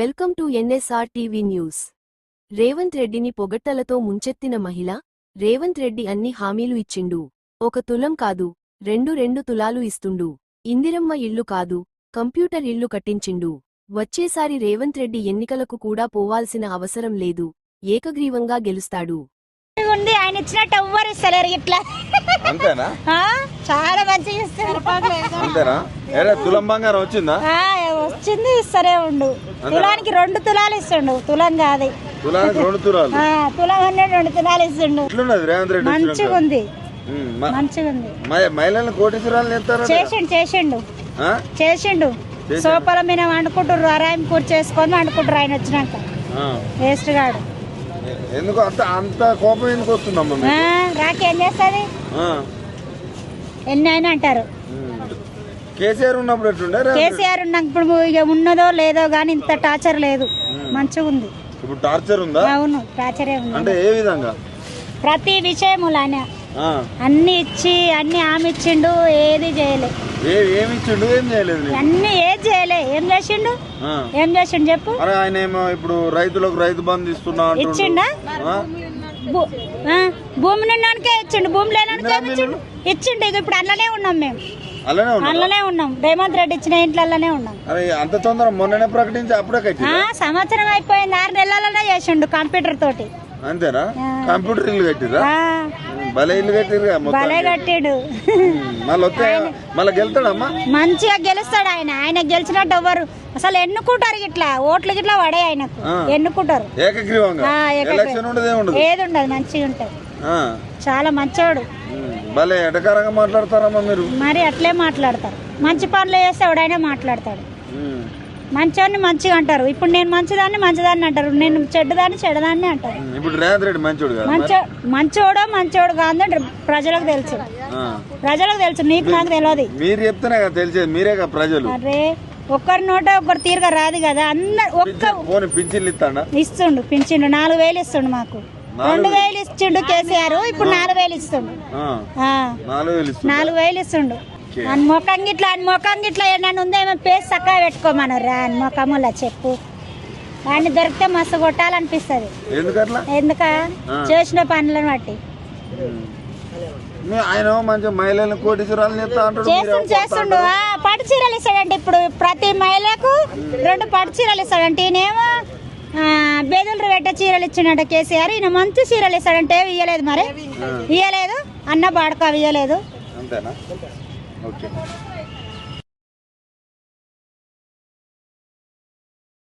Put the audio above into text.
To NSR TV news. Revanth రెడ్డిని పొగట్టలతో ముంచెత్తిన మహిళ రేవంత్ రెడ్డి అన్ని హామీలు ఇచ్చిండు. ఒక తులం కాదు రెండు రెండు తులాలు ఇస్తుండు. ఇందిరమ్మ ఇల్లు కాదు కంప్యూటర్ ఇల్లు కట్టించిండు. వచ్చేసారి రేవంత్ రెడ్డి ఎన్నికలకు కూడా పోవాల్సిన అవసరం లేదు ఏకగ్రీవంగా గెలుస్తాడు. ఉంది ఆయన ఇచ్చినట్టు ఎవ్వరు ఇస్తలేరు ఇట్లా. అంతేనా? ఆ, చాలా మంచిగా ఇస్తారు అంతేనా? ఏడా తులం బంగారం వచ్చిందా? ఆ, వచ్చింది ఇస్తరే ఉండు. తులానికి రెండు తులాలు ఇస్తుండు తులం కాదు. తులం రెండు తులాలు ఇస్తుండు. మంచిగా? ఉంది మంచిగా ఉంది మ- మహిళలను కోటీశ్వరాలు ఎత్తారా చేసిండు చేసిండు? చేసిండు. సోపల మీద వండుకుంటారు అరాయం కూర చేసుకొని వండుకుంటారు ఆయన వచ్చినాక. వేస్ట్ గాడు. ఎందుకు అంత అంత కోపం ఎందుకు వస్తుందమ్మా రాకేం చేస్తుంది. ఎన్ని అయినా అంటారు. కేసీఆర్ ఉన్నప్పుడు ఎట్లుండే? కేసీఆర్ ఉన్నప్పుడు ఇక ఉన్నదో లేదో కానీ ఇంత టార్చర్ లేదు. మంచిగా ఉంది. ఇప్పుడు టార్చర్ ఉందా? అవును టార్చరే ఉంది. అంటే ఏ విధంగా? ప్రతి విషయములానే ఆ. అన్ని ఇచ్చి అన్ని ఆమె ఇచ్చిండు ఏది చేయలే. ఏ ఏమి ఇచ్చిండు ఏం చేయలేదు? అన్ని ఏది చేయలే. ఏం చేసిండు. ఏం చేసిండు చెప్పు? ఆయన ఏమో ఇప్పుడు రైతులకు రైతు బంధు ఇస్తున్నా. ఇచ్చిండా? భూమి నిన్నోనికే ఇచ్చిండు భూమి లేనోనికే ఏమి ఇచ్చిండు. ఇచ్చిండు ఇక ఇప్పుడు అందులోనే ఉన్నాం మేము. అందులోనే ఉన్నాం. రేవంత్ రెడ్డి ఇచ్చిన ఇంట్లలోనే ఉన్నాం. అంత తొందర మొన్ననే ప్రకటించి అప్పుడే సంవత్సరం అయిపోయింది. ఆరు నెలలనే చేసిండు కంప్యూటర్ తోటి. అంతేనా? కంప్యూటర్ ఇల్లు కట్టిరా భలే ఇల్లు కట్టిరుగా మొత్తం భలే కట్టిడు. మళ్ళీ వస్తే మళ్ళీ గెలుతాడమ్మా మంచిగా గెలుస్తాడు ఆయన. ఆయన గెలిచినట్టు ఎవ్వరు. అసలు ఎన్నుకుంటారు ఇట్లా? ఓట్లు గిట్లా పడే ఆయనకు. ఎన్నుకుంటారు? ఏకగ్రీవంగా? ఏది ఉండదు మంచిగా ఉంటుంది. చాలా మంచోడు. భలే ఎటకారంగా మాట్లాడతారమ్మా మీరు. మరి అట్లే మాట్లాడతారు. మంచి పనులు చేస్తే ఎవడైనా మాట్లాడతాడు. మంచోడిని మంచిగా అంటారు. ఇప్పుడు నేను మంచిదాన్ని మంచిదాన్ని అంటారు. నేను చెడ్డదాన్ని చెడ్డదాన్ని అంటారు. ఇప్పుడు రేవంత్ రెడ్డి మంచోడు కదా మంచో మంచోడో మంచోడు కాదని ప్రజలకు తెలుసు. ప్రజలకు తెలుసు. నీకు నాకు తెలియదు మీరు చెప్తేనే కదా తెలిసేది. మీరే కదా ప్రజలు. అరే ఒక్కరి నోట ఒక్కరు తీరుగా రాదు కదా. అందరు ఒక్క పింఛన్లు ఇస్తాడా? ఇస్తుండు. పింఛండు నాలుగు వేలు ఇస్తుండు మాకు. రెండు వేలు ఇచ్చిండు కేసీఆర్ ఇప్పుడు నాలుగు వేలు ఇస్తుండు. నాలుగు వేలు ఇస్తుండు? అని ముఖం గిట్లా అని ముఖం గిట్లా ఏమన్నా ఉందేమో పేస్ చక్కగా పెట్టుకోమన్నారు అని ముఖములా చెప్పు. వాడిని దొరికితే మస్తు కొట్టాలనిపిస్తుంది. ఎందుక? చేసిన పనులను బట్టి. మీ- ఆయన మంచి మహిళలను కోటీశ్వరాలు చేస్తుండు చేస్తుండు. పట్టు చీరలు ఇస్తాడంటే ఇప్పుడు ప్రతి మహిళకు రెండు పట్టు చీరలు ఇస్తాడంటే ఈయనేమో బెదులు పెట్టే చీరలు ఇచ్చినట్టు కేసీఆర్ ఈయన మంచి చీరలు ఇస్తాడంటే ఇయ్యలేదు మరి? ఇయ్యలేదు? అన్న బాడక ఇయ్యలేదు? అంతేనా? ఓకే.